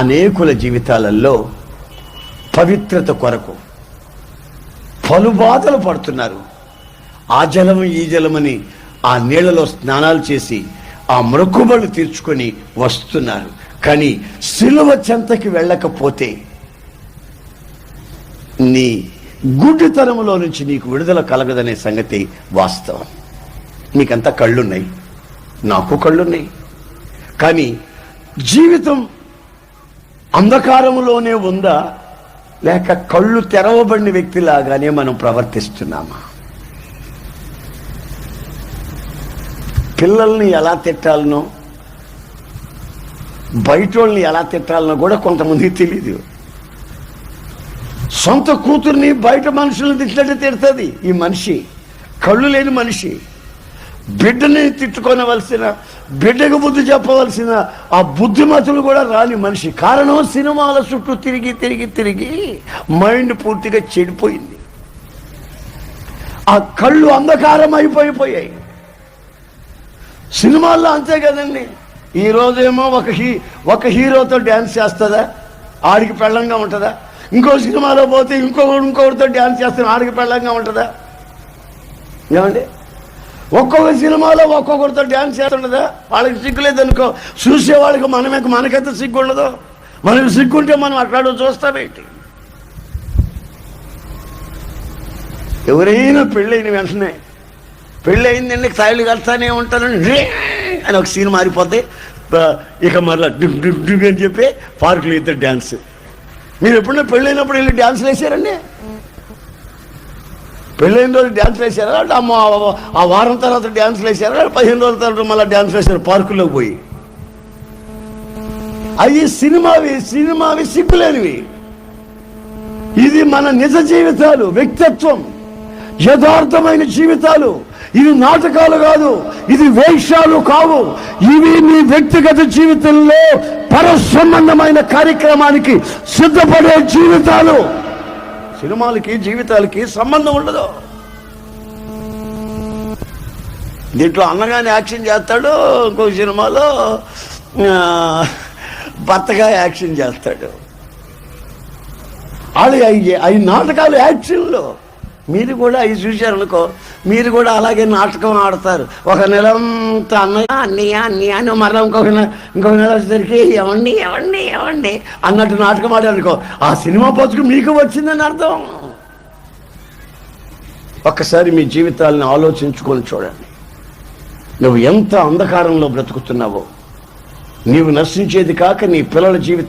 అనేకుల జీవితాలలో పవిత్రత కొరకు పలు బాధలు పడుతున్నారు. ఆ జలము ఈ జలమని ఆ నీళ్ళలో స్నానాలు చేసి ఆ మృక్కుబళ్ళు తీర్చుకొని వస్తున్నారు. కానీ సిలువ చెంతకి వెళ్ళకపోతే నీ గుడ్డితనములో నుంచి నీకు విడుదల కలగదనే సంగతి వాస్తవం. నీకంతా కళ్ళున్నాయి. నాకు కళ్ళున్నాయి. కానీ జీవితం అంధకారములోనే ఉందా? లేక కళ్ళు తెరవబడిన వ్యక్తిలాగానే మనం ప్రవర్తిస్తున్నామా? పిల్లల్ని ఎలా తిట్టాలనో బయట వాళ్ళని ఎలా తిట్టాలనో కూడా కొంతమందికి తెలియదు సొంత కూతుర్ని బయట మనుషులను తిట్టినట్టు తిడుతుంది ఈ మనిషి. కళ్ళు లేని మనిషి. బిడ్డని తిట్టుకోనవలసిన బిడ్డకు బుద్ధి చెప్పవలసిన ఆ బుద్ధిమతులు కూడా రాని మనిషి. కారణం సినిమాల చుట్టూ తిరిగి తిరిగి తిరిగి మైండ్ పూర్తిగా చెడిపోయింది. ఆ కళ్ళు అంధకారం అయిపోయిపోయాయి సినిమాల్లో అంతే కదండి. ఈ రోజేమో ఒక హీ ఒక హీరోతో డ్యాన్స్ చేస్తుందా? ఆడికి పెళ్ళంగా ఉంటుందా? ఇంకో సినిమాలో పోతే ఇంకో ఇంకొకరితో డ్యాన్స్ చేస్తాను ఆడికి పెళ్ళంగా ఉంటుందా? ఏమండి? ఒక్కొక్క సినిమాలో ఒక్కొక్కరితో డ్యాన్స్ చేస్తుండదా? వాళ్ళకి సిగ్గులేదు అనుకో చూసే వాళ్ళకి మనమే మనకైతే సిగ్గు ఉండదు మనకి సిగ్గుంటే మనం అట్లాడో చూస్తామేంటి ఎవరైనా పెళ్ళైన వెంటనే పెళ్ళయిందండి తాయిలు కలుస్తానే ఉంటానండి అని ఒక సీన్ మారిపోతే ఇక మరలా డుగ్ డుగ్ డుగ్ అని చెప్పి పార్కులు ఇద్దరు డ్యాన్స్. మీరు ఎప్పుడైనా పెళ్ళైనప్పుడు వెళ్ళి డ్యాన్స్లు వేసారండి పెళ్ళైన రోజు డ్యాన్స్ వేసారా అమ్మ ఆ- వారం తర్వాత డ్యాన్స్లు వేసారా పదిహేను రోజుల తర్వాత మళ్ళీ డ్యాన్స్ వేసారు పార్కులోకి పోయి? అవి సినిమావి సినిమావి సిగ్గులేనివి. ఇది మన నిజ జీవితాలు వ్యక్తిత్వం. యథార్థమైన జీవితాలు. ఇవి నాటకాలు కాదు ఇది వేషాలు కావు. ఇవి మీ వ్యక్తిగత జీవితంలో పరసంబంధమైన కార్యక్రమానికి సిద్ధపడే జీవితాలు. సినిమాలకి జీవితాలకి సంబంధం ఉండదు. దీంట్లో అన్నగానే యాక్షన్ చేస్తాడు ఇంకో సినిమాలో భర్తగా యాక్షన్ చేస్తాడు. వాళ్ళు అవి అవి నాటకాలు యాక్షన్లు. మీరు కూడా అవి చూశారనుకో మీరు కూడా అలాగే నాటకం ఆడతారు. ఒక నెల అంతా అన్నయ్య అన్నయ్య అన్నయ్య అని మరలా ఇంకొక నెల ఇంకొక నెల వచ్చేసరికి ఎవండి ఎవండి ఎవండి అన్నట్టు నాటకం ఆడారనుకో ఆ సినిమా బతుకు మీకు వచ్చిందని అర్థం. ఒక్కసారి మీ జీవితాలను ఆలోచించుకొని చూడండి. నువ్వు ఎంత అంధకారంలో బ్రతుకుతున్నావో. నీవు నశించేది కాక నీ పిల్లల జీవితం